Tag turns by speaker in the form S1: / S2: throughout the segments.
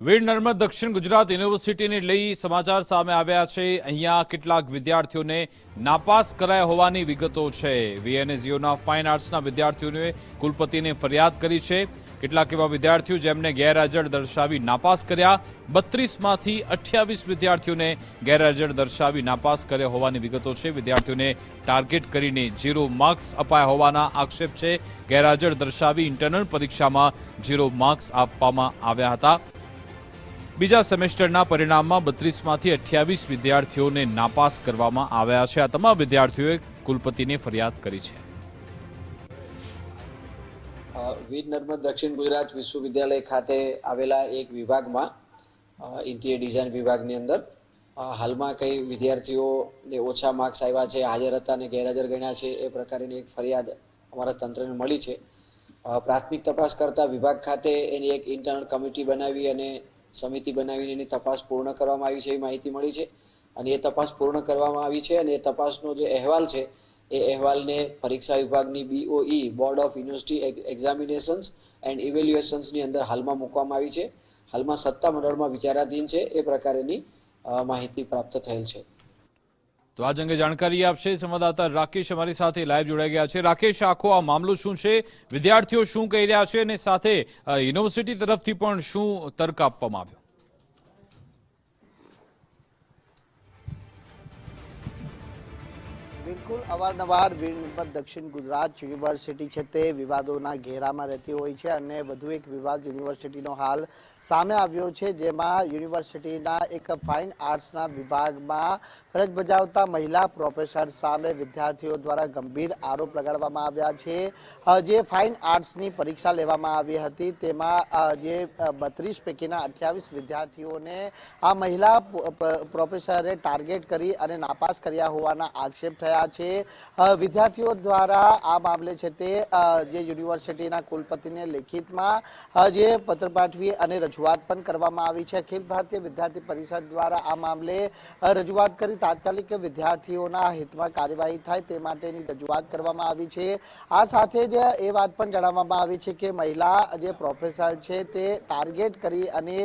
S1: વીર નર્મદ દક્ષિણ ગુજરાત યુનિવર્સિટીને લઈ સમાચાર સામે આવ્યા છે. અહીંયા કેટલાક વિદ્યાર્થીઓને નાપાસ કરાયા હોવાની વિગતો છે. વીએનએસયુના ફાઇન આર્ટ્સના વિદ્યાર્થીઓએ કુલપતિને ફરિયાદ કરી છે. કેટલાક એવા વિદ્યાર્થીઓ જેમને ગેરહાજર દર્શાવી નાપાસ કર્યા. બત્રીસમાંથી અઠ્યાવીસ વિદ્યાર્થીઓને ગેરહાજર દર્શાવી નાપાસ કર્યા હોવાની વિગતો છે. વિદ્યાર્થીઓને ટાર્ગેટ કરીને ઝીરો માર્ક્સ અપાયા હોવાના આક્ષેપ છે. ગેરહાજર દર્શાવી ઇન્ટરનલ પરીક્ષામાં ઝીરો માર્ક્સ આપવામાં આવ્યા હતા. બીજા સેમેસ્ટરના પરિણામમાં બત્રીસમાંથી અઠ્યાવીસ વિદ્યાર્થીઓને નાપાસ કરવામાં આવ્યા છે. આ તમામ વિદ્યાર્થીઓએ કુલપતિને ફરિયાદ કરી છે.
S2: વીર નર્મદ દક્ષિણ ગુજરાત વિશ્વવિદ્યાલય ખાતે આવેલા એક વિભાગમાં ઇન્ટિરિયર ડિઝાઇન વિભાગની અંદર હાલમાં કઈ વિદ્યાર્થીઓને ઓછા માર્ક્સ આવ્યા છે, હાજર હતા અને ગેરહાજર ગણ્યા છે, એ પ્રકારની એક ફરિયાદ અમારા તંત્રને મળી છે. પ્રાથમિક તપાસ કરતા વિભાગ ખાતે એની એક ઇન્ટરનલ કમિટી બનાવી અને સમિતિ બનાવીને એની તપાસ પૂર્ણ કરવામાં આવી છે એ માહિતી મળી છે. અને એ તપાસ પૂર્ણ કરવામાં આવી છે અને એ તપાસનો જે અહેવાલ છે, એ અહેવાલને પરીક્ષા વિભાગની BOE board of university examinations and ઇવેલ્યુએશન્સની અંદર હાલમાં મૂકવામાં આવી છે. હાલમાં સત્તા મંડળમાં વિચારાધીન છે, એ પ્રકારેની માહિતી પ્રાપ્ત થયેલ છે.
S1: તો આજ અંગે જાણકારી આપશે સંવાદદાતા રાકેશ અમારી સાથે લાઈવ જોડાઈ ગયા છે. રાકેશ, આખો આ મામલો શું છે? વિદ્યાર્થીઓ શું કહી રહ્યા છે? અને સાથે યુનિવર્સિટી તરફથી પણ શું તર્ક આપવામાં આવ્યો?
S3: બિલકુલ અવારનવાર વીર દક્ષિણ ગુજરાત યુનિવર્સિટી છે તે વિવાદોના ઘેરામાં રહેતી હોય છે અને વધુ એક વિવાદ યુનિવર્સિટીનો હાલ સામે આવ્યો છે, જેમાં યુનિવર્સિટીના એક ફાઇન આર્ટ્સના વિભાગમાં ફરજ બજાવતા મહિલા પ્રોફેસર સામે વિદ્યાર્થીઓ દ્વારા ગંભીર આરોપ લગાડવામાં આવ્યા છે. જે ફાઇન આર્ટ્સની પરીક્ષા લેવામાં આવી હતી, તેમાં જે બત્રીસ પૈકીના અઠ્યાવીસ વિદ્યાર્થીઓને આ મહિલા પ્રોફેસરે ટાર્ગેટ કરી અને નાપાસ કર્યા હોવાના આક્ષેપ થયા છે. વિદ્યાર્થીઓ દ્વારા આ મામલે છે તે જે યુનિવર્સિટીના કુલપતિને લેખિતમાં જે પત્ર પાઠવી અને રજૂઆત પણ કરવામાં આવી છે. અખિલ ભારતીય વિદ્યાર્થી પરિષદ દ્વારા આ મામલે રજૂઆત કરી તાત્કાલિક વિદ્યાર્થીઓના હિતમાં કાર્યવાહી થાય તે માટેની રજૂઆત કરવામાં આવી છે. આ સાથે જ એ વાત પણ જણાવવામાં આવી છે કે મહિલા જે પ્રોફેસર છે તે ટાર્ગેટ કરી અને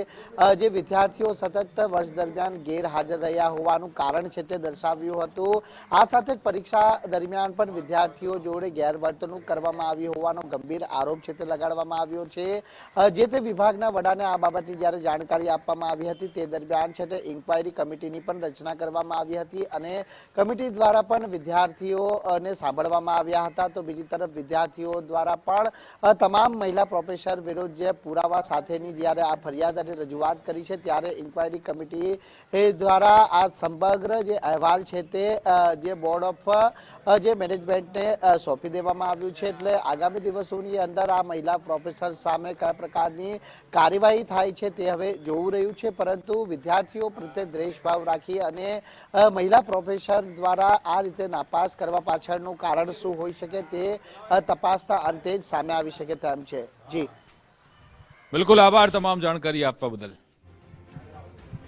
S3: જે વિદ્યાર્થીઓ સતત વર્ષ દરમિયાન ગેરહાજર રહ્યા હોવાનું કારણ છે તે દર્શાવ્યું હતું. આ સાથે પરીક્ષા દરમિયાન પણ વિદ્યાર્થીઓ જોડે ગેરવર્તણૂક કરવામાં આવી હોવાનો ગંભીર આરોપ છે તે લગાડવામાં આવ્યો છે. જે તે વિભાગના વડાને આ બાબતની જ્યારે જાણકારી આપવામાં આવી હતી તે દરમિયાન છે તે ઇન્ક્વાયરી કમિટીની પણ રચના કરવામાં આવી હતી અને કમિટી દ્વારા પણ વિદ્યાર્થીઓને સાંભળવામાં આવ્યા હતા. તો બીજી તરફ વિદ્યાર્થીઓ દ્વારા પણ તમામ મહિલા પ્રોફેસર વિરુદ્ધ જે પુરાવા સાથેની જ્યારે આ ફરિયાદ અને રજૂઆત કરી છે ત્યારે ઇન્ક્વાયરી કમિટી દ્વારા આ સમગ્ર જે અહેવાલ છે તે જે બોર્ડ અ, જે મેનેજમેન્ટને સોંપી દેવામાં આવ્યું છે. એટલે આગામી દિવસોની અંદર આ મહિલા પ્રોફેસર સામે કયા પ્રકારની કાર્યવાહી થાય છે તે હવે જોવું રહ્યું છે. પરંતુ વિદ્યાર્થીઓ પ્રત્યે દ્વેષભાવ રાખી અને મહિલા પ્રોફેસર દ્વારા આ રીતે નાપાસ કરવા પાછળનું કારણ શું હોઈ શકે તે તપાસના અંતે જ સામે આવી શકે તેમ છે. જી.
S1: બિલકુલ આભાર તમામ જાણકારી આપવા બદલ.